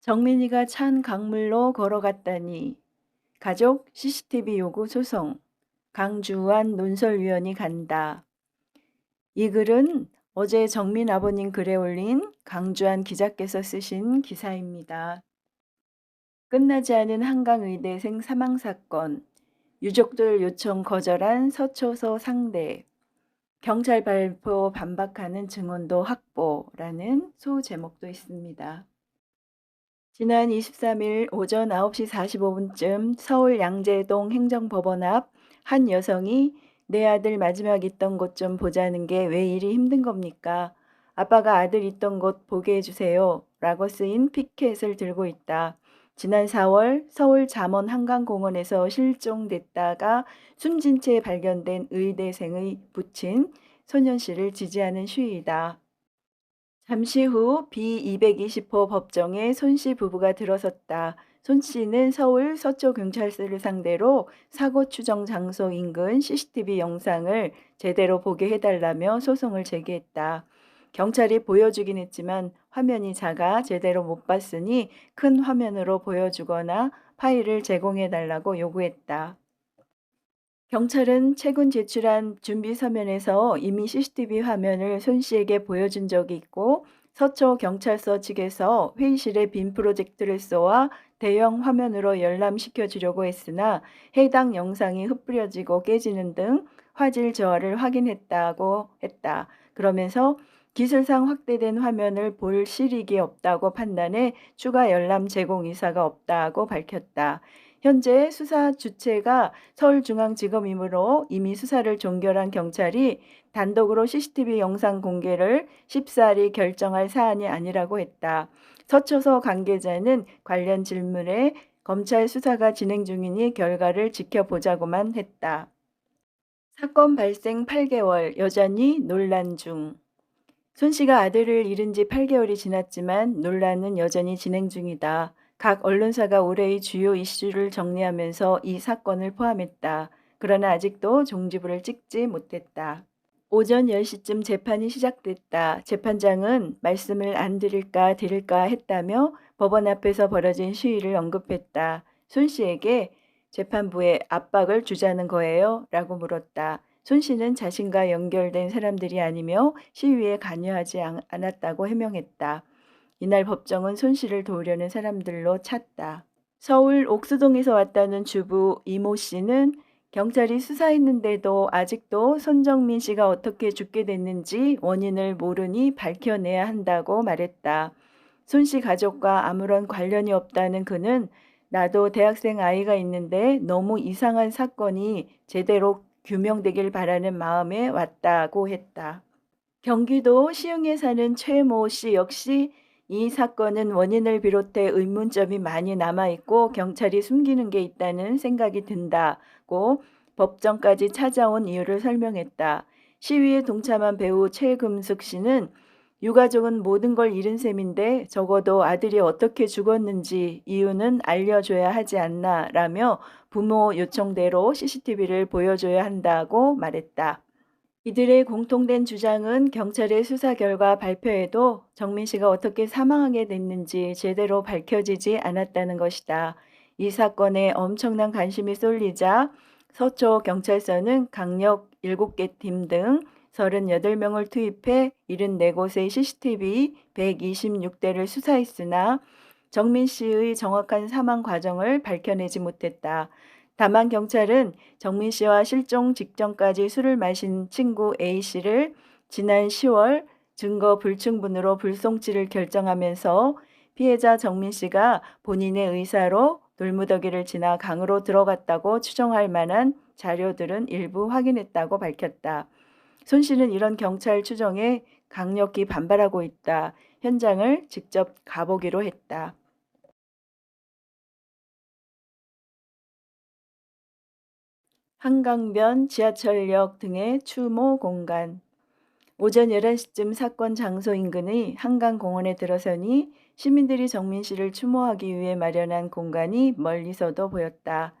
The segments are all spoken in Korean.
정민이가 찬 강물로 걸어갔다니 가족 CCTV 요구 소송 강주환 논설위원이 간다. 이 글은 어제 정민 아버님 글에 올린 강주환 기자께서 쓰신 기사입니다. 끝나지 않은 한강의대생 사망사건, 유족들 요청 거절한 서초서 상대, 경찰 발표 반박하는 증언도 확보라는 소제목도 있습니다. 지난 23일 오전 9시 45분쯤 서울 양재동 행정법원 앞 한 여성이 내 아들 마지막 있던 곳 좀 보자는 게 왜 이리 힘든 겁니까? 아빠가 아들 있던 곳 보게 해주세요. 라고 쓰인 피켓을 들고 있다. 지난 4월 서울 잠원 한강공원에서 실종됐다가 숨진 채 발견된 의대생의 부친 소년 씨를 지지하는 시위이다. 잠시 후 B220호 법정에 손씨 부부가 들어섰다. 손 씨는 서울 서초경찰서를 상대로 사고 추정 장소 인근 CCTV 영상을 제대로 보게 해달라며 소송을 제기했다. 경찰이 보여주긴 했지만 화면이 작아 제대로 못 봤으니 큰 화면으로 보여주거나 파일을 제공해달라고 요구했다. 경찰은 최근 제출한 준비 서면에서 이미 CCTV 화면을 손 씨에게 보여준 적이 있고 서초 경찰서 측에서 회의실에 빈 프로젝트를 쏘아 대형 화면으로 열람시켜 주려고 했으나 해당 영상이 흩뿌려지고 깨지는 등 화질 저하를 확인했다고 했다. 그러면서 기술상 확대된 화면을 볼 실익이 없다고 판단해 추가 열람 제공 의사가 없다고 밝혔다. 현재 수사 주체가 서울중앙지검이므로 이미 수사를 종결한 경찰이 단독으로 CCTV 영상 공개를 쉽사리 결정할 사안이 아니라고 했다. 서초서 관계자는 관련 질문에 검찰 수사가 진행 중이니 결과를 지켜보자고만 했다. 사건 발생 8개월 여전히 논란 중. 손 씨가 아들을 잃은 지 8개월이 지났지만 논란은 여전히 진행 중이다. 각 언론사가 올해의 주요 이슈를 정리하면서 이 사건을 포함했다. 그러나 아직도 종지부를 찍지 못했다. 오전 10시쯤 재판이 시작됐다. 재판장은 말씀을 안 드릴까 드릴까 했다며 법원 앞에서 벌어진 시위를 언급했다. 손 씨에게 재판부에 압박을 주자는 거예요? 라고 물었다. 손 씨는 자신과 연결된 사람들이 아니며 시위에 관여하지 않- 않았다고 해명했다. 이날 법정은 손 씨를 도우려는 사람들로 찼다. 서울 옥수동에서 왔다는 주부 이모 씨는 경찰이 수사했는데도 아직도 손정민 씨가 어떻게 죽게 됐는지 원인을 모르니 밝혀내야 한다고 말했다. 손 씨 가족과 아무런 관련이 없다는 그는 나도 대학생 아이가 있는데 너무 이상한 사건이 제대로 규명되길 바라는 마음에 왔다고 했다. 경기도 시흥에 사는 최 모 씨 역시 이 사건은 원인을 비롯해 의문점이 많이 남아있고 경찰이 숨기는 게 있다는 생각이 든다고 법정까지 찾아온 이유를 설명했다. 시위에 동참한 배우 최금숙 씨는 유가족은 모든 걸 잃은 셈인데 적어도 아들이 어떻게 죽었는지 이유는 알려줘야 하지 않나 라며 부모 요청대로 CCTV를 보여줘야 한다고 말했다. 이들의 공통된 주장은 경찰의 수사 결과 발표에도 정민 씨가 어떻게 사망하게 됐는지 제대로 밝혀지지 않았다는 것이다. 이 사건에 엄청난 관심이 쏠리자 서초 경찰서는 강력 7개 팀 등 38명을 투입해 74곳의 CCTV 126대를 수사했으나 정민 씨의 정확한 사망 과정을 밝혀내지 못했다. 다만 경찰은 정민 씨와 실종 직전까지 술을 마신 친구 A 씨를 지난 10월 증거 불충분으로 불송치를 결정하면서 피해자 정민 씨가 본인의 의사로 돌무더기를 지나 강으로 들어갔다고 추정할 만한 자료들은 일부 확인했다고 밝혔다. 손 씨는 이런 경찰 추정에 강력히 반발하고 있다. 현장을 직접 가보기로 했다. 한강변 지하철역 등의 추모 공간. 오전 11시쯤 사건 장소 인근의 한강공원에 들어서니 시민들이 정민 씨를 추모하기 위해 마련한 공간이 멀리서도 보였다.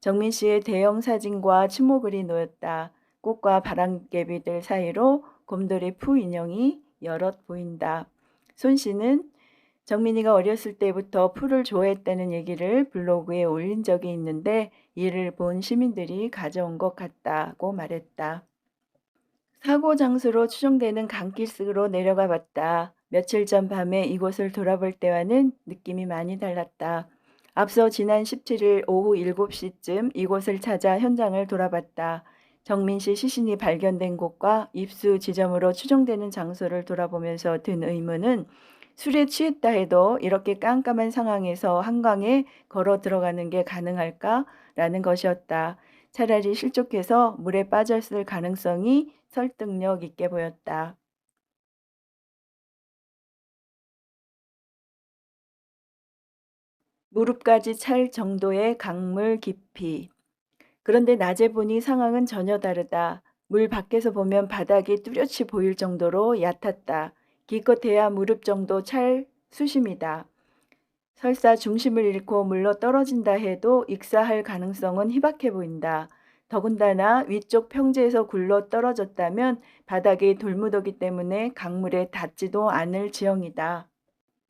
정민 씨의 대형 사진과 추모글이 놓였다. 꽃과 바람개비들 사이로 곰돌이 푸 인형이 여럿 보인다. 손 씨는 정민이가 어렸을 때부터 풀을 좋아했다는 얘기를 블로그에 올린 적이 있는데 이를 본 시민들이 가져온 것 같다고 말했다. 사고 장소로 추정되는 강길으로 내려가 봤다. 며칠 전 밤에 이곳을 돌아볼 때와는 느낌이 많이 달랐다. 앞서 지난 17일 오후 7시쯤 이곳을 찾아 현장을 돌아봤다. 정민 씨 시신이 발견된 곳과 입수 지점으로 추정되는 장소를 돌아보면서 든 의문은 술에 취했다 해도 이렇게 깜깜한 상황에서 한강에 걸어 들어가는 게 가능할까라는 것이었다. 차라리 실족해서 물에 빠졌을 가능성이 설득력 있게 보였다. 무릎까지 찰 정도의 강물 깊이. 그런데 낮에 보니 상황은 전혀 다르다. 물 밖에서 보면 바닥이 뚜렷이 보일 정도로 얕았다. 기껏해야 무릎 정도 찰 수심이다. 설사 중심을 잃고 물러 떨어진다 해도 익사할 가능성은 희박해 보인다. 더군다나 위쪽 평지에서 굴러 떨어졌다면 바닥이 돌무더기 때문에 강물에 닿지도 않을 지형이다.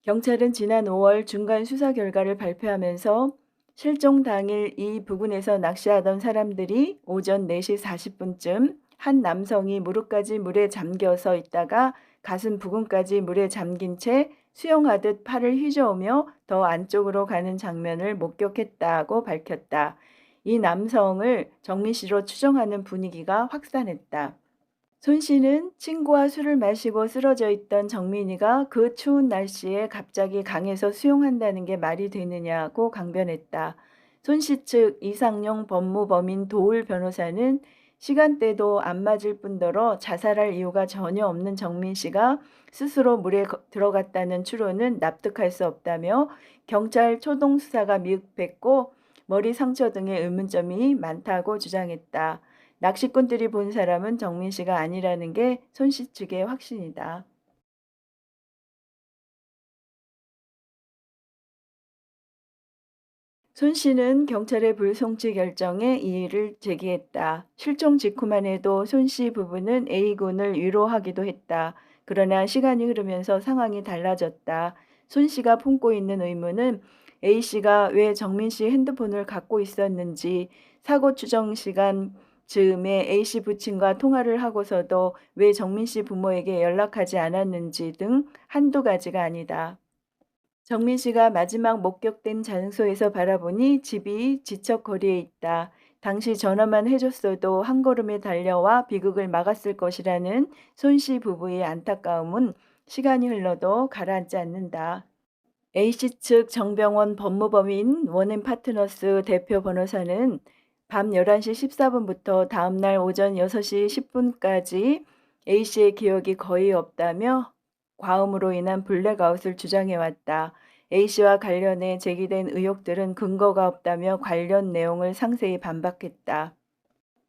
경찰은 지난 5월 중간 수사 결과를 발표하면서 실종 당일 이 부근에서 낚시하던 사람들이 오전 4시 40분쯤 한 남성이 무릎까지 물에 잠겨서 있다가 가슴 부근까지 물에 잠긴 채 수영하듯 팔을 휘저으며 더 안쪽으로 가는 장면을 목격했다고 밝혔다. 이 남성을 정민 씨로 추정하는 분위기가 확산했다. 손 씨는 친구와 술을 마시고 쓰러져 있던 정민이가 그 추운 날씨에 갑자기 강에서 수영한다는 게 말이 되느냐고 강변했다. 손 씨 측 이상용 법무법인 도울 변호사는 시간대도 안 맞을 뿐더러 자살할 이유가 전혀 없는 정민 씨가 스스로 물에 들어갔다는 추론은 납득할 수 없다며 경찰 초동 수사가 미흡했고 머리 상처 등의 의문점이 많다고 주장했다. 낚시꾼들이 본 사람은 정민 씨가 아니라는 게 손 씨 측의 확신이다. 손 씨는 경찰의 불송치 결정에 이의를 제기했다. 실종 직후만 해도 손 씨 부부는 A군을 위로하기도 했다. 그러나 시간이 흐르면서 상황이 달라졌다. 손 씨가 품고 있는 의문은 A 씨가 왜 정민 씨 핸드폰을 갖고 있었는지, 사고 추정 시간 즈음에 A 씨 부친과 통화를 하고서도 왜 정민 씨 부모에게 연락하지 않았는지 등 한두 가지가 아니다. 정민 씨가 마지막 목격된 장소에서 바라보니 집이 지척 거리에 있다. 당시 전화만 해줬어도 한 걸음에 달려와 비극을 막았을 것이라는 손 씨 부부의 안타까움은 시간이 흘러도 가라앉지 않는다. A씨 측 정병원 법무법인 원앤 파트너스 대표 변호사는 밤 11시 14분부터 다음날 오전 6시 10분까지 A씨의 기억이 거의 없다며 과음으로 인한 블랙아웃을 주장해왔다. A씨와 관련해 제기된 의혹들은 근거가 없다며 관련 내용을 상세히 반박했다.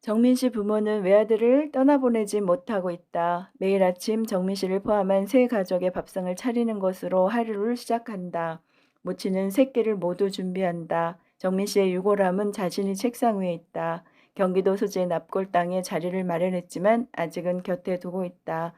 정민 씨 부모는 외아들을 떠나보내지 못하고 있다. 매일 아침 정민 씨를 포함한 세 가족의 밥상을 차리는 것으로 하루를 시작한다. 모친은 새끼를 모두 준비한다. 정민 씨의 유골함은 자신이 책상 위에 있다. 경기도 소재 납골 땅에 자리를 마련했지만 아직은 곁에 두고 있다.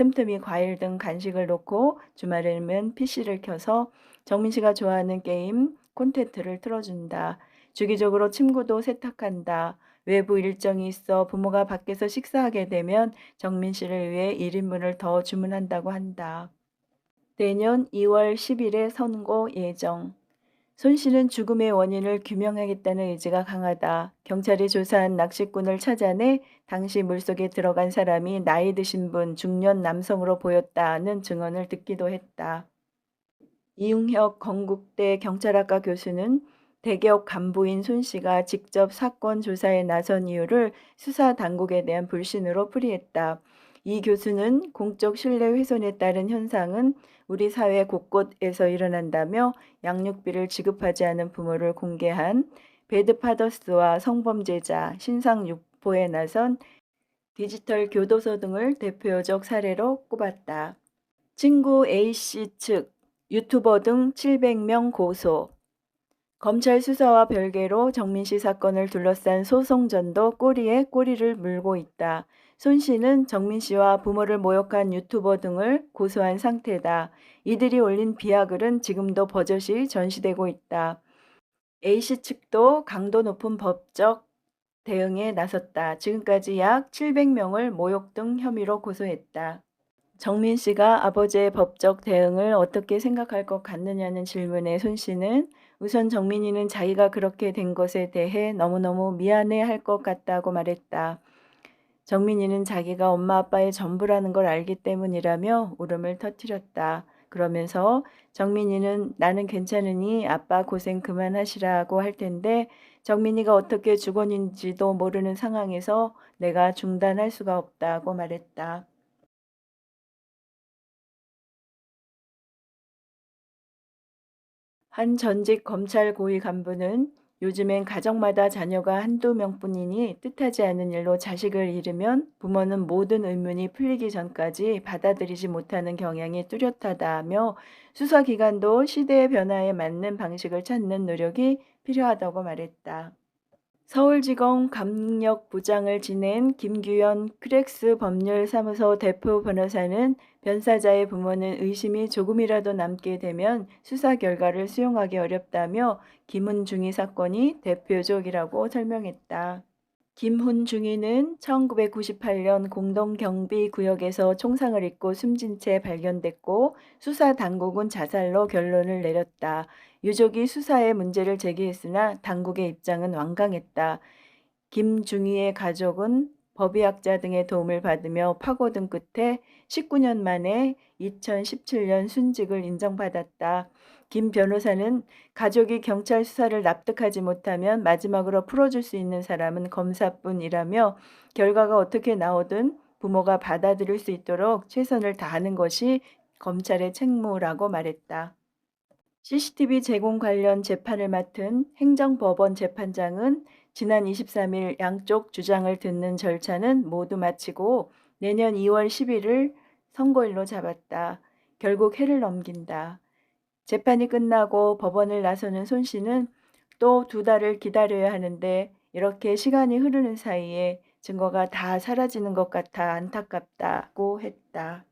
틈틈이 과일 등 간식을 놓고 주말에는 PC를 켜서 정민 씨가 좋아하는 게임 콘텐츠를 틀어준다. 주기적으로 침구도 세탁한다. 외부 일정이 있어 부모가 밖에서 식사하게 되면 정민 씨를 위해 1인분을 더 주문한다고 한다. 내년 2월 10일에 선고 예정. 손 씨는 죽음의 원인을 규명하겠다는 의지가 강하다. 경찰이 조사한 낚시꾼을 찾아내 당시 물속에 들어간 사람이 나이 드신 분 중년 남성으로 보였다는 증언을 듣기도 했다. 이웅혁 건국대 경찰학과 교수는 대기업 간부인 손 씨가 직접 사건 조사에 나선 이유를 수사 당국에 대한 불신으로 풀이했다. 이 교수는 공적 신뢰 훼손에 따른 현상은 우리 사회 곳곳에서 일어난다며 양육비를 지급하지 않은 부모를 공개한 배드파더스와 성범죄자, 신상육포에 나선 디지털 교도소 등을 대표적 사례로 꼽았다. 친구 A씨 측 유튜버 등 700명 고소 검찰 수사와 별개로 정민 씨 사건을 둘러싼 소송전도 꼬리에 꼬리를 물고 있다. 손 씨는 정민 씨와 부모를 모욕한 유튜버 등을 고소한 상태다. 이들이 올린 비하글은 지금도 버젓이 전시되고 있다. A씨 측도 강도 높은 법적 대응에 나섰다. 지금까지 약 700명을 모욕 등 혐의로 고소했다. 정민 씨가 아버지의 법적 대응을 어떻게 생각할 것 같느냐는 질문에 손 씨는 우선 정민이는 자기가 그렇게 된 것에 대해 너무너무 미안해 할 것 같다고 말했다. 정민이는 자기가 엄마 아빠의 전부라는 걸 알기 때문이라며 울음을 터뜨렸다. 그러면서 정민이는 나는 괜찮으니 아빠 고생 그만하시라고 할 텐데 정민이가 어떻게 죽었는지도 모르는 상황에서 내가 중단할 수가 없다고 말했다. 한 전직 검찰 고위 간부는 요즘엔 가정마다 자녀가 한두 명뿐이니 뜻하지 않은 일로 자식을 잃으면 부모는 모든 의문이 풀리기 전까지 받아들이지 못하는 경향이 뚜렷하다며 수사기관도 시대의 변화에 맞는 방식을 찾는 노력이 필요하다고 말했다. 서울지검 감력부장을 지낸 김규현 크렉스 법률사무소 대표 변호사는 변사자의 부모는 의심이 조금이라도 남게 되면 수사 결과를 수용하기 어렵다며 김훈중이 사건이 대표적이라고 설명했다. 김훈중이는 1998년 공동경비구역에서 총상을 입고 숨진 채 발견됐고 수사 당국은 자살로 결론을 내렸다. 유족이 수사에 문제를 제기했으나 당국의 입장은 완강했다. 김중희의 가족은 법의학자 등의 도움을 받으며 파고든 끝에 19년 만에 2017년 순직을 인정받았다. 김 변호사는 가족이 경찰 수사를 납득하지 못하면 마지막으로 풀어줄 수 있는 사람은 검사뿐이라며 결과가 어떻게 나오든 부모가 받아들일 수 있도록 최선을 다하는 것이 검찰의 책무라고 말했다. CCTV 제공 관련 재판을 맡은 행정법원 재판장은 지난 23일 양쪽 주장을 듣는 절차는 모두 마치고 내년 2월 10일을 선고일로 잡았다. 결국 해를 넘긴다. 재판이 끝나고 법원을 나서는 손 씨는 또 두 달을 기다려야 하는데 이렇게 시간이 흐르는 사이에 증거가 다 사라지는 것 같아 안타깝다고 했다.